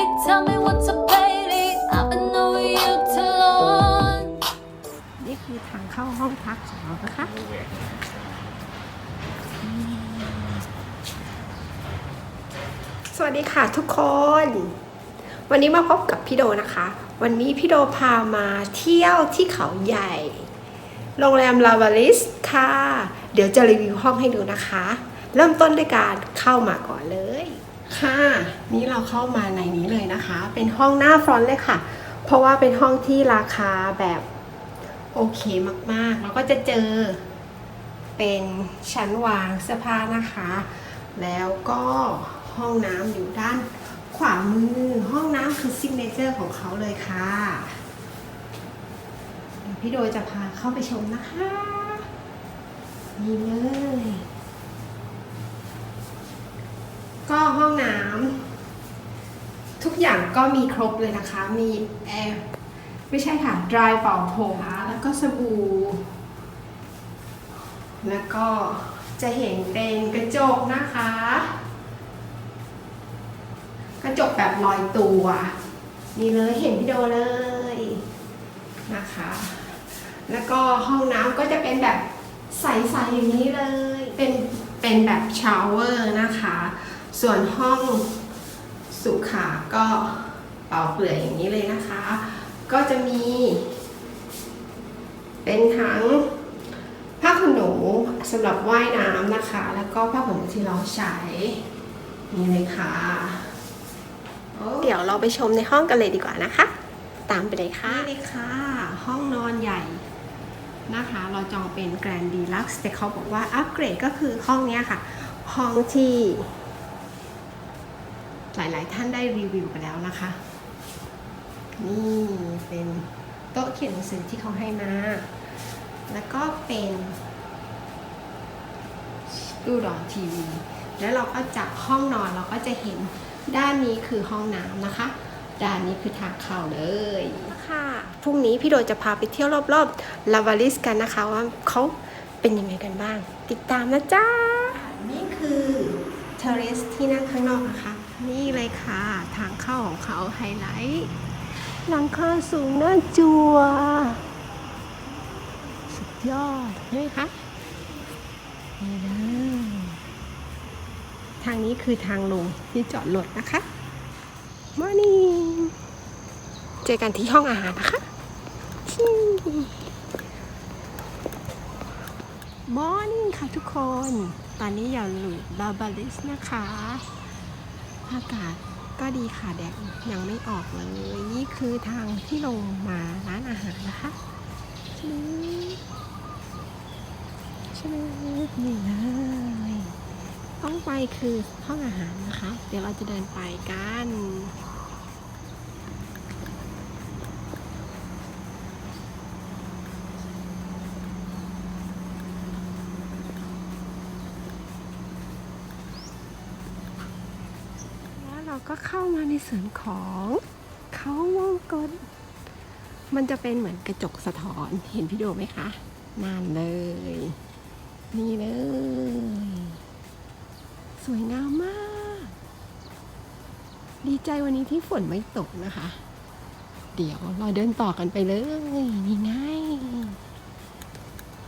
Tell me what's up, baby. I've been knowing you too long. นี่คือทางเข้าห้องพักของเรานะคะ สวัสดีค่ะทุกคน วันนี้มาพบกับพี่โดนะคะ วันนี้พี่โดพามาเที่ยวที่เขาใหญ่ โรงแรมลาวาลิสค่ะ เดี๋ยวจะรีวิวห้องให้ดูนะคะ เริ่มต้นด้วยการเข้ามาก่อนเลย ค่ะ นี่เราเข้ามาในนี้เลยนะคะ เป็นห้องหน้าฟรอนต์เลยค่ะ เพราะว่าเป็นห้องที่ราคาแบบโอเคมากๆ แล้วก็จะเจอเป็นชั้นวางเสื้อผ้านะคะ แล้วก็ห้องน้ำอยู่ด้านขวามือ ห้องน้ำคือซิกเนเจอร์ของเขาเลยค่ะ พี่โดยจะพาเข้าไปชมนะคะ นี่เลย ก็ห้องน้ำทุกอย่างก็มีครบเลยนะคะ มีแอร์ไม่ใช่ค่ะ dry เป่าผมแล้วก็สบู่ แล้วก็จะเห็นเป็นกระจกนะคะ กระจกแบบลอยตัวนี่เลยเห็นวิดีโอเลยนะคะ แล้วก็ห้องน้ำก็จะเป็นแบบใสๆอย่างนี้เลย เป็นเป็นแบบชาวเวอร์นะคะ ส่วนห้องสุขาก็เป่าเปลือยอย่างนี้เลยนะคะ ก็จะมี เป็นทั้งผ้าขนหนูสำหรับว่ายน้ำนะคะ แล้วก็ผ้าขนหนูที่เราใช้นี่เลยค่ะเดี๋ยวเราไปชมในห้องกันเลยดีกว่านะคะ ตามไปเลยค่ะนี่เลยค่ะ ห้องนอนใหญ่นะคะ เราจองเป็นแกรนดีลักซ์แต่เขาบอกว่าอัปเกรดก็คือห้องเนี้ยค่ะ ห้องที่ หลายๆ ท่านได้รีวิวไปแล้วนะคะ นี่เป็นโต๊ะเขียนหนังสือที่เขาให้มา แล้วก็เป็นดูดอทีวี แล้วเราก็จากห้องนอนเราก็จะเห็นด้านนี้คือห้องน้ำนะคะ ด้านนี้คือทางเข้าเลยค่ะพรุ่งนี้พี่โดยจะพาไปเที่ยวรอบๆลาวาลิสกันนะคะว่าเขาเป็นยังไงกันบ้าง ติดตามนะจ๊ะนี่คือเทเรสที่นั่งข้างนอกนะคะ นี่เลยค่ะ ทางเข้าของเขาไฮไลท์หลังคาสูงน่าจัว สุดยอดใช่ไหมคะนี่เลยทางนี้คือทางลงที่จอดรถนะคะมอร์นิ่งเจอกันที่ห้องอาหารนะคะมอร์นิ่งค่ะทุกคน ตอนนี้อยู่หลุบาบาลิสนะคะ อากาศก็ดีค่ะแดดยังไม่ออกเลย นี่คือทางที่ลงมาร้านอาหารนะคะชื่อชื่อนี่เลยต้องไปคือห้องอาหารนะคะ เดี๋ยวเราจะเดินไปกัน แล้วเรา ก็เข้ามาในส่วนของเขาวงกลมันจะเป็นเหมือนกระจกสะท้อน เห็นพี่โดไหมคะนานเลย นี่เลย สวยงามมาก ดีใจวันนี้ที่ฝนไม่ตกนะคะ เดี๋ยวเราเดินต่อกันไปเลย นี่ไง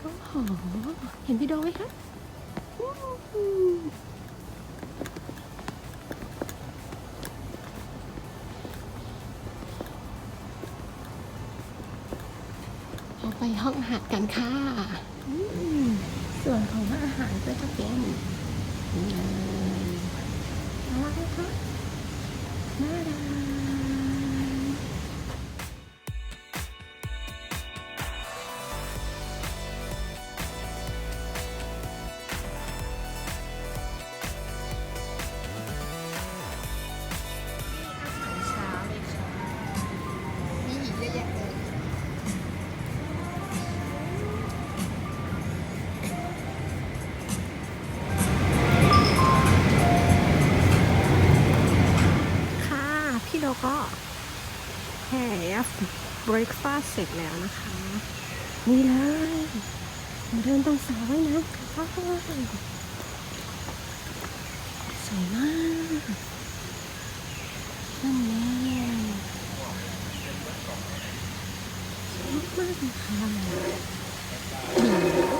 โอ้โหเห็นพี่โดไหมคะ ไปห้องอาหารกันค่ะอืมส่วนของอาหารก็จะเป็นนี่เลยน่ารักไหมคะน่ารัก เบรคฟาสเสร็จแล้วนะคะ นี่เลยเดินตรงสาวไว้นะสวยมากนั่นแน่สวยมากค่ะ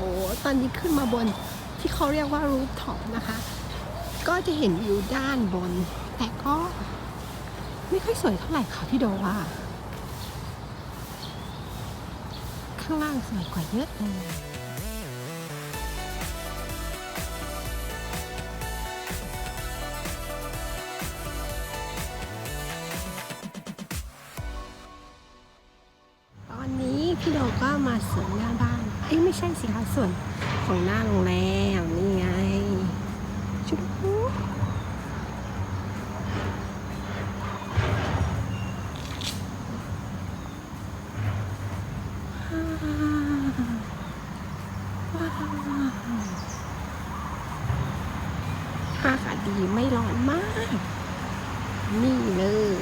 โหลตอนนี้ขึ้นมาบนที่เขาเรียกว่ารูฟท็อปนะคะ ก็จะเห็นวิวด้านบน แต่ก็ไม่ค่อยสวยเท่าไหร่ค่ะพี่โดว่า ข้างล่างสวยกว่าเยอะเลยตอนนี้พี่โดก็มาสวนหน้าบ้าน อ้ยไม่ใช่สิคะส่วนของหน้าโรงแรมนี่ไงชุดปุ๊บว้าวอากาศดีไม่ร้อนมาก นี่เลย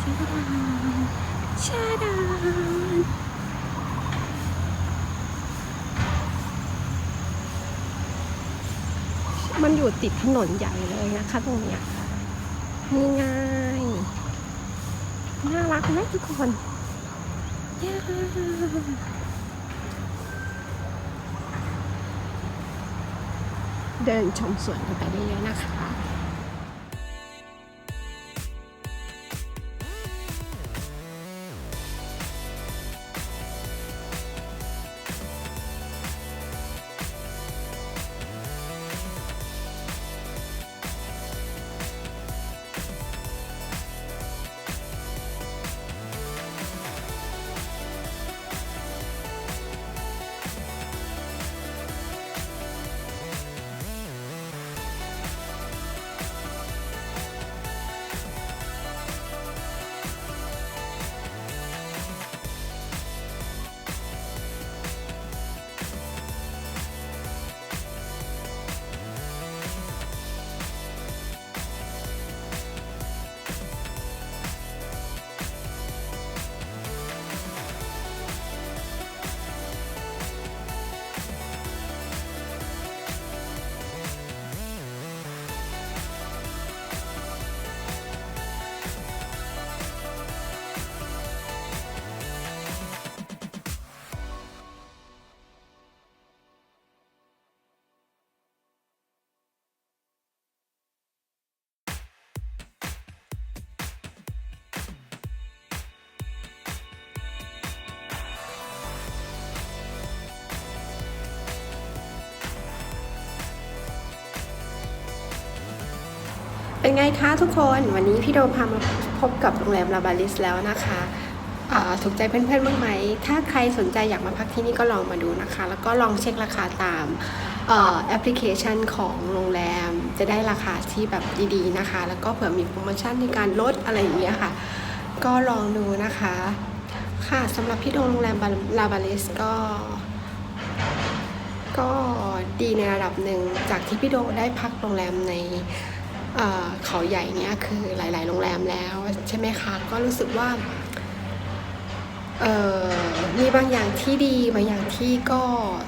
ชาดาน ชาดานมันอยู่ติดถนนใหญ่เลยนะคะตรงเนี้ยนี่ไงน่ารักไหมทุกคนย่าเดินชมสวนกันไปได้เลยๆนะคะ เป็นไงคะทุกคนวันนี้พี่โดพามาพบกับโรงแรมลาบาลิสแล้วนะคะถูกใจเพื่อนๆบ้างไหม ถ้าใครสนใจอยากมาพักที่นี่ก็ลองมาดูนะคะ แล้วก็ลองเช็คราคาตามแอปพลิเคชันของโรงแรมจะได้ราคาที่แบบดีๆนะคะ แล้วก็เผื่อมีโปรโมชั่นในการลดอะไรอย่างเงี้ยค่ะ ก็ลองดูนะคะ ค่ะสำหรับพี่โดโรงแรมลาบาลิสก็ก็ดีในระดับหนึ่งจากที่พี่โดได้พักโรงแรมใน เขาใหญ่เนี่ยคือหลาย ๆ โรงแรมแล้วใช่ไหมคะก็รู้สึกว่ามีบางอย่างที่ดีบางอย่างที่ก็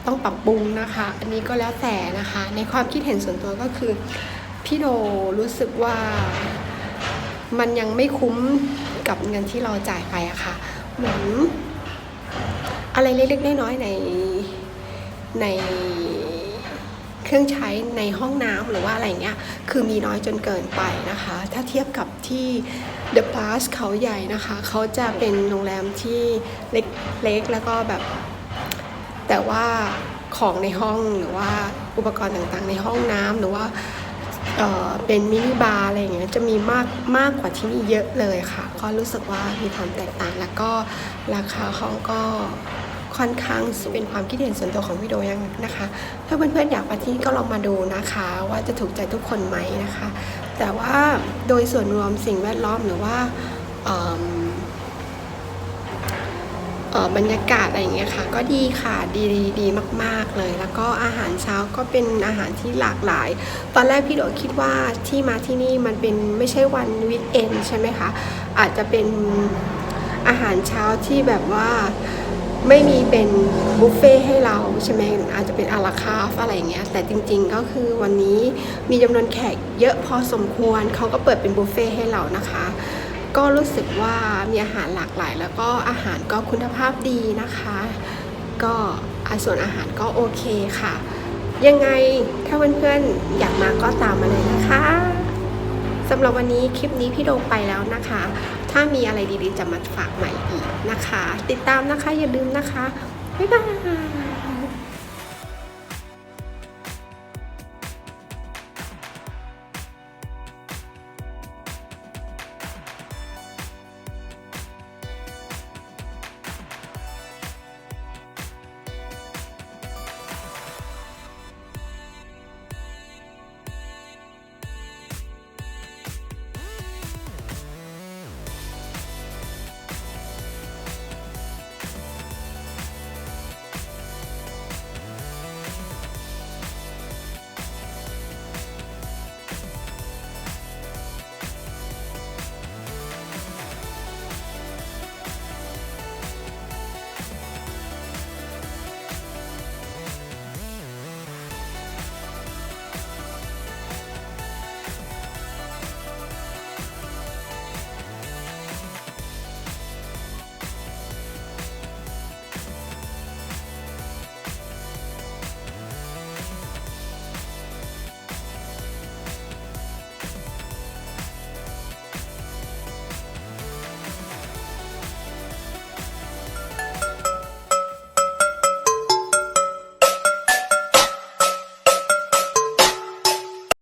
ต้องปรับปรุงนะคะ อันนี้ก็แล้วแต่นะคะ ในความคิดเห็นส่วนตัวก็คือพี่โดรู้สึกว่ามันยังไม่คุ้มกับเงินที่เราจ่ายไปอะค่ะเหมือนอะไรเล็กๆน้อยๆในใน รื่องใช้ในห้องน้ำหรือว่าอะไรเงี้ยคือมีน้อยจนเกินไปนะคะ ถ้าเทียบกับที่ The Plus เขาใหญ่นะคะ เขาจะเป็นโรงแรมที่เล็กๆแล้วก็แบบ แต่ว่าของในห้องหรือว่าอุปกรณ์ต่างๆ ในห้องน้ำหรือว่าเเป็นมินิบาร์อะไรอย่างเงี้ยจะมีมากมากกว่าที่นี่เยอะเลยค่ะ ก็รู้สึกว่ามีความแตกต่างแล้วก็ราคาเขาก็ ค่อนข้างสูงเป็นความคิดเห็นส่วนตัวของพี่โดยังนะคะ ถ้าเพื่อนๆอยากมาที่ก็ลองมาดูนะคะ ว่าจะถูกใจทุกคนไหมนะคะ แต่ว่าโดยส่วนรวมสิ่งแวดล้อมหรือว่าบรรยากาศอะไรอย่างเงี้ยค่ะ ก็ดีค่ะดีดีดีมาก ๆเลย แล้วก็อาหารเช้าก็เป็นอาหารที่หลากหลาย ตอนแรกพี่โดคิดว่าที่มาที่นี่มันเป็นไม่ใช่วันวิกเอนใช่ไหมคะ อาจจะเป็นอาหารเช้าที่แบบว่า ไม่มีเป็นบุฟเฟ่ให้เราใช่ไหมอาจจะเป็นอาราคาฟอะไรอย่างเงี้ยแต่จริงๆก็คือวันนี้มีจำนวนแขกเยอะพอสมควรเขาก็เปิดเป็นบุฟเฟ่ให้เรานะคะ ก็รู้สึกว่ามีอาหารหลากหลาย แล้วก็อาหารก็คุณภาพดีนะคะ ก็อส่วนอาหารก็โอเคค่ะ ยังไงถ้าเพื่อนๆอยากมาก็ตามมาเลยนะคะสำหรับวันนี้คลิปนี้พี่โดไปแล้วนะคะ ถ้ามีอะไรดีๆจะมาฝากใหม่อีกนะคะ ติดตามนะคะอย่าลืมนะคะ บ๊ายบาย